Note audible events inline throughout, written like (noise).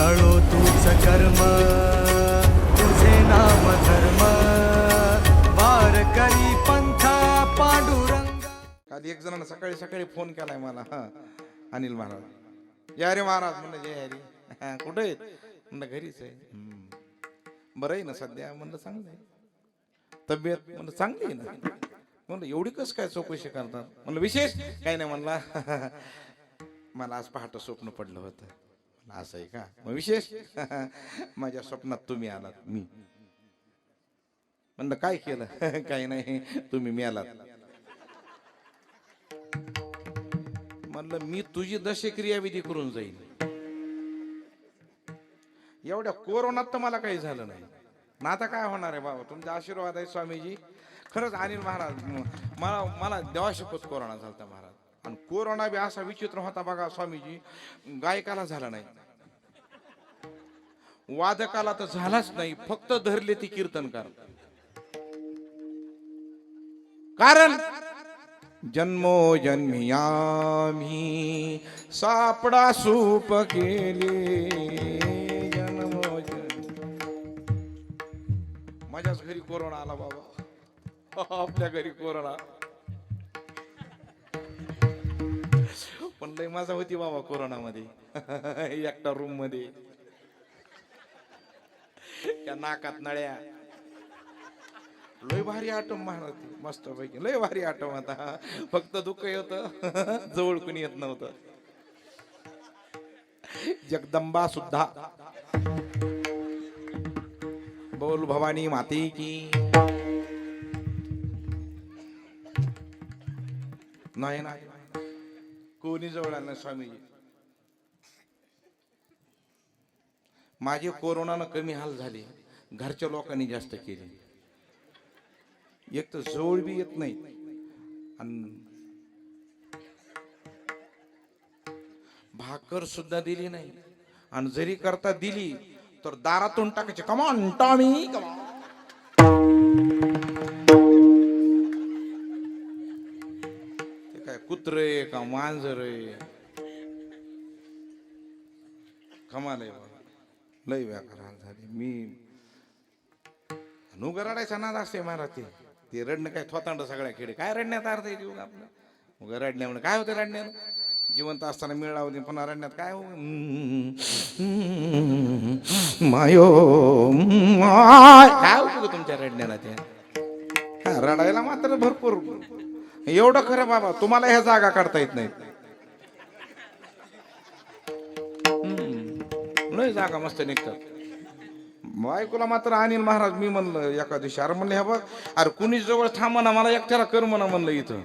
तळो तूच कर्म तुझे नाम धर्म वार करी पंथा पांडुरंग। काल एक जणांना सकाळी सकाळी फोन केलाय मला हा अनिल महाराज. या रे महाराज म्हणलं जय हरी. कुठे आहेत म्हणलं घरीच आहे. बरं आहे ना सध्या? म्हणलं चांगलं आहे. तब्येत? म्हणलं चांगली आहे ना. म्हणलं एवढी कस काय चौकशी करतात? म्हणलं विशेष? काही नाही म्हणला. (laughs) मला आज पहाटं स्वप्न पडलं होतं. असं आहे का? मग विशेष? (laughs) माझ्या स्वप्नात तुम्ही आलात मी. म्हणलं काय केलं? (laughs) काही नाही तुम्ही मिळालात. म्हणलं मी तुझी दशक्रियाविधी करून जाईल एवढ्या कोरोनात तर मला काही झालं नाही. ना आता काय होणार आहे बाबा? तुमचा आशीर्वाद आहे स्वामीजी. खरंच अनिल महाराज मला मला देवाशपथ कोरोना झालता महाराज. आणि कोरोना बी असा विचित्र होता बघा स्वामीजी. गायकाला झाला नाही. वादकाला तर झालाच नाही फक्त धरले ती कीर्तनकार. कारण जन्मो जन्मी आम्ही सापडा सूप केले. जन्मो माझ्याच घरी कोरोना आला बाबा. आपल्या घरी कोरोना. पण लय मजा होती बाबा कोरोनामध्ये. (laughs) एकटा रूममध्ये. त्या नाकात नळ्या. लय भारी आटम महाराज मस्त पैकी लय भारी आटम आता. फक्त दुःख येत (laughs) जवळ कुणी येत नव्हतं. जगदंबा सुद्धा. बोल भवानी माती की. नाही नाही. कोणी जवळ आलं नाही स्वामीजी? माझे कोरोनानं कमी हाल झाले. घरच्या लोकांनी जास्त केले. एक तर जवळ बी येत नाही. आणि भाकर सुद्धा दिली नाही. आणि जरी करता दिली तर दारातून टाकायचे. कमान टॉमी कमान ते काय कुत्र आहे का मांजर आहे? कमाल आहे लय व्याकरण झाली. मी नुग रडायचा नाद असते महाराज ते ते रडणं काय थोतांड सगळ्या खेडे. काय रडण्यात अर्थ आहे जीव आपलं? उगा रडण्या काय होतं रडण्यानं? जिवंत असताना मिळला होती पुन्हा रडण्यात काय हो मायो माय. काय होतं तुमच्या रडण्याला ते? रडायला मात्र भरपूर. एवढं खरं बाबा तुम्हाला ह्या जागा काढता येत नाहीत. लय जागा मस्त निघतात. बायकोला मात्र अनिल महाराज मी म्हणलं एका दिवशी अरे म्हणलं हे बघ अरे कुणी जवळ थांब ना मला एकट्याला कर म्हणा म्हणलं इथं.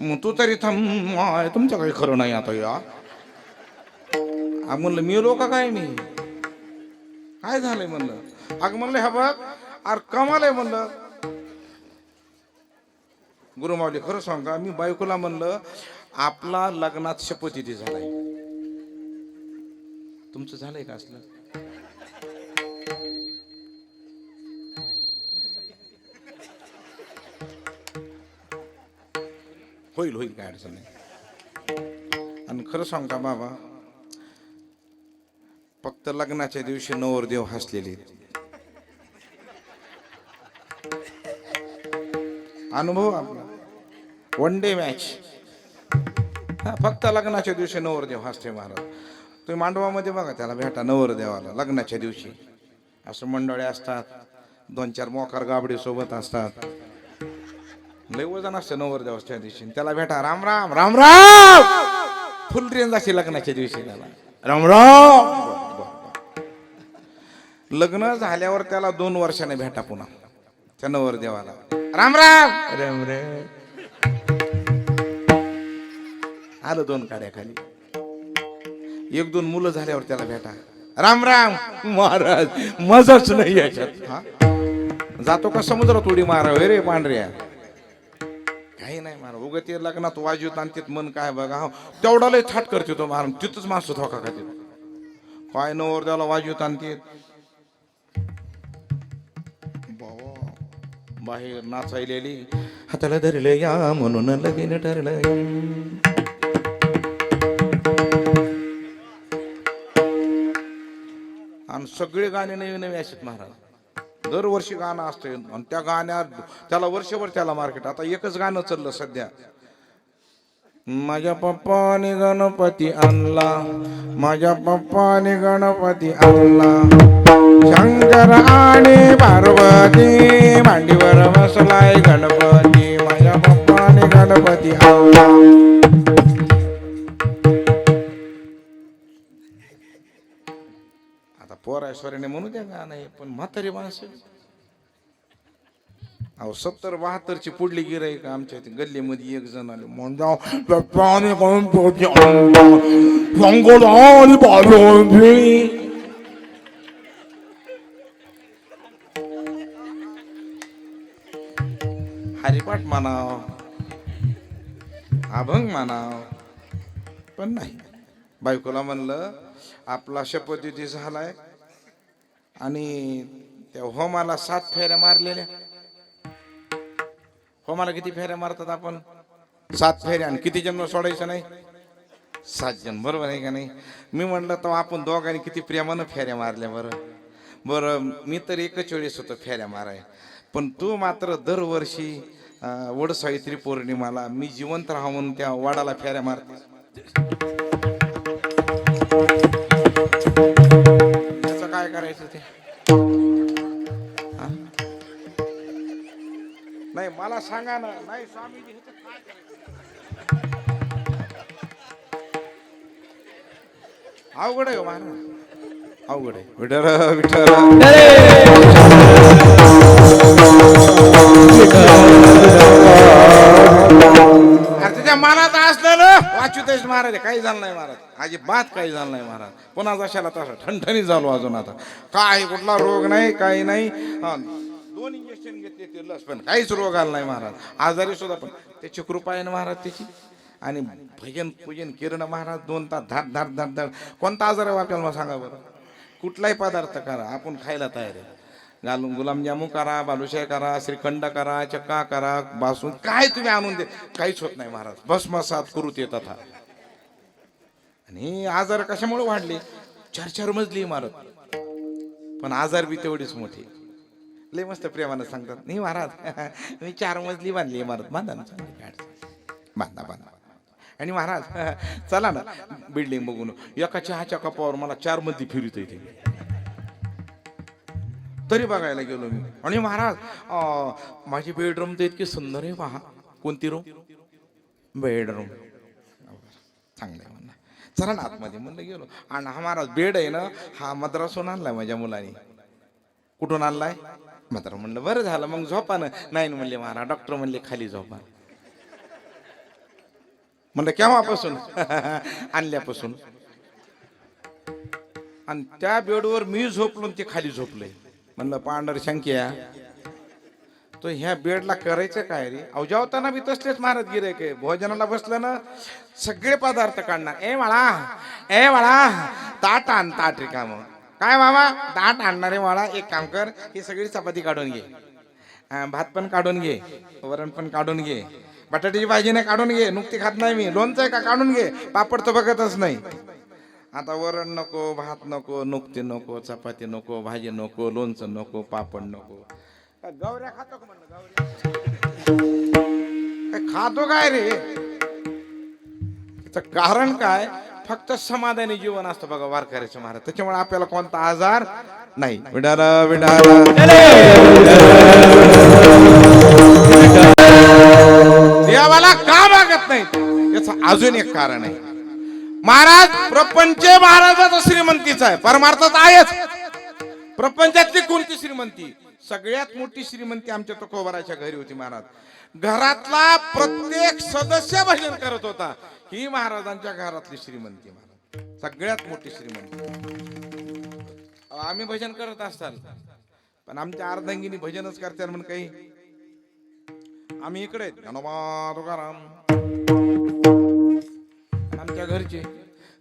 मग तू तरी थांब तुमच्याकडे काही खरं नाही आता या. म्हणलं मी लोक काय मी? काय झालंय म्हणलं? अग म्हणलं ह्या बघ अरे कमाल आहे म्हणलं. गुरुमावली खरं सांगा मी बायकोला म्हणलं आपला लग्नात शपथविधी झालाय तुमचं झालंय का असलं? होईल होईल काय अडचण नाही. आणि खरं सांग का बाबा फक्त लग्नाच्या दिवशी नवरदेव हसलेले अनुभव आपला. वन डे मॅच फक्त लग्नाच्या दिवशी नवरदेव हसते महाराज. तुम्ही मांडवामध्ये बघा त्याला भेटा नवरदेवाला लग्नाच्या दिवशी. असं मंडळे असतात दोन चार मोकार गाबडे सोबत असतात. लय वजन असतं नवरदेवाच्या दिवशी. त्याला भेटा राम राम राम राम! फुल रेंज अशी लग्नाच्या दिवशी त्याला. राम राम! लग्न झाल्यावर त्याला दोन वर्षाने भेटा पुन्हा त्या नवरदेवाला राम राम! राम राम. आलं दोन काड्या खाली. एक दोन मुलं झाल्यावर त्याला भेटा. राम राम. महाराज मजाच नाही याच्यात. हा? जातो का समुद्रात उडी मारावे रे पांढऱ्या? काही नाही मारा. उगा ते लग्नात वाजवत आणतात मन काय बघा. तेवढा लय थाट करते तो मारून. तिथंच माणसं धोका खाते. काय नवर त्याला वाजवत आणते बाबा बाहेर नाचायलेली. हाताला धरलं या म्हणून लगीन ठरलं आणि सगळे गाणे नवीन नवीन असतात महाराज. दरवर्षी गाणं असतं आणि त्या गाण्यात त्याला वर्षभर त्याला मार्केट आता एकच गाणं चाललं सध्या. माझ्या पप्पाने गणपती आणला. माझ्या पप्पाने गणपती आणला. शंकर आणि पार्वती मांडीवर बसलाय गणपती. माझ्या पप्पाने गणपती आणला. आता म्हणू द्या का नाही पण म्हातारी माणसं. अहो सत्तर बहात्तरची पुढली गिराईक आमच्या इथे गल्लीमध्ये एक जण आले. म्हणजे पप्पाने हरिपाठ मानाव अभंग मानाव पण नाही. बायकोला म्हणलं आपला शपथविधी झालाय आणि त्या होमाला सात फेऱ्या मारलेल्या. होमाला किती फेऱ्या मारतात आपण? सात फेऱ्या आणि किती जन्म सोडायचं नाही? सात जण बरोबर आहे का नाही? मी म्हणलं तर आपण दोघांनी किती प्रेमानं फेऱ्या मारल्या बरं. बरं मी तर एकच वेळेस होतो फेऱ्या माराय. पण तू मात्र दरवर्षी वड सावित्री पौर्णिमाला मी जिवंत राहा म्हणून त्या वाडाला फेऱ्या मारते करायचं ते? नाही मला सांगा ना. नाही स्वामीजी काय करायचं? अवघड आहे हो महाराज अवघड आहे. अरे तुझ्या मनात असलं ना. वाचुतेश महाराज काही झालं नाही महाराज. अजिबात काही झालं नाही महाराज. पुन्हा जशाला तसा ठणठणीत झालो अजून आता. काय कुठला रोग नाही काही नाही. हा, दोन इंजेक्शन घेतले ते लस पण काहीच रोग आला नाही महाराज. आजारी सुद्धा पण. त्याची कृपा आहे ना महाराज त्याची. आणि भजन पूजन किरण महाराज दोन तास धाड धाड धाड धाड कोणता आजार आहे आपल्याला सांगा बरं? कुठलाही पदार्थ करा. आपण खायला तयार आहे. घालून गुलाबजामू करा बालुशाही करा श्रीखंड करा चक्का करा बासून काय तुम्ही आणून दे काहीच होत नाही महाराज. भस्मसात करू येतात तथा आणि आजार कशामुळे वाढले? चार चार मजली इमारत. पण आजार बी तेवढीच मोठी. लय मस्त प्रेमानं सांगतात. नाही महाराज (laughs) मी चार मजली बांधली इमारत. बांधा ना. बांधा बांधा. आणि महाराज (laughs) चला ना बिल्डिंग बघून. एका चहाच्या कपावर मला चार मजली फिरत येते. तरी बघायला गेलो मी. आणि महाराज माझी बेडरूम तर इतकी सुंदर आहे पहा. कोणती रूम बेडरूम चांगलं आहे म्हणा चला ना आतमध्ये म्हणलं गेलो. आणि हा महाराज बेड आहे ना हा मद्रासून आणलाय माझ्या मुलाने. कुठून आणलाय? मात्र म्हणलं बरं झालं मग झोपा ना नाही ना म्हणले महाराज डॉक्टर म्हणले खाली झोपा. म्हणलं केव्हापासून? (laughs) आणल्यापासून. आणि त्या बेडवर मी झोपलो ते खाली झोपलंय. म्हणलं पांढर शंक्या तो ह्या बेडला करायचं काय रे? अवजावताना बी तसलेच मारत गिरे काय भोजनाला बसलं ना सगळे पदार्थ काढणार. ए वाळा ए वाळा ताट आण ताट रिकाम. काय मामा? ताट आणणार आहे एक काम कर ही सगळी चपाती काढून घे. भात पण काढून घे वरण पण काढून घे बटाट्याची भाजी नाही काढून घे. नुकती खात नाही मी. लोणचं आहे का काढून घे. पापड तर बघतच नाही. आता वरण नको भात नको नुकती नको चपाती नको भाजी नको लोणचं नको पापड नको. गौऱ्या खातो का म्हणलं गौऱ्या खातो काय रे? त्याचं कारण काय? फक्त समाधानी जीवन असतं बघा वारकऱ्याचं महाराज. त्याच्यामुळे आपल्याला कोणता आजार नाही. विडारा विडारा. देवाला का मागत नाही? याचं अजून एक कारण आहे. महाराज प्रपंच महाराजाचा श्रीमंतीचा आहे. परमार्थाचा आहेच. प्रपंचातली कोणती श्रीमंती? सगळ्यात मोठी श्रीमंती आमच्या तुकोबाराच्या घरी होती महाराज. घरातला प्रत्येक सदस्य भजन करत होता. ही महाराजांच्या घरातली श्रीमंती महाराज. सगळ्यात मोठी श्रीमंती. आम्ही भजन करत असताल. पण आमच्या अर्धांगिनी भजनच करतात म्हणून काही. आम्ही इकडे आहेत. तुकाराम. घरचे.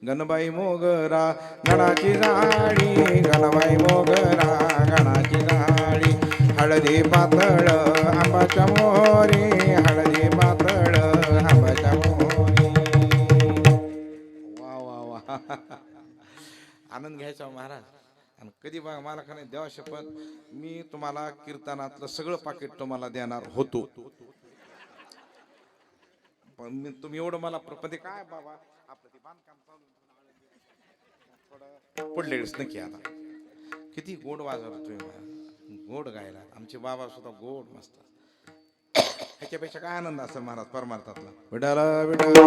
गणबाई मोगरा गणाची झाडी गणबाई मोगरा गणाची झाडी हळदी पातळ आंबाच्या मोरी हळदी पातळ आंबाच्या मोरी वा वा वा. आनंद घ्यायचा हो महाराज. आणि कधी बघा मला का नाही देवा शपथ मी तुम्हाला कीर्तनातलं सगळं पाकिट तुम्हाला देणार होतो. पण तुम्ही एवढं मला प्रपदे काय बाबा? पडलेच नक्की आता. किती गोड वाजवला तुम्ही मला. गोड गायला. आमचे बाबा सुद्धा गोड मस्त. ह्याच्यापेक्षा काय आनंद असेल महाराज परमार्थातला? विडाला विडाला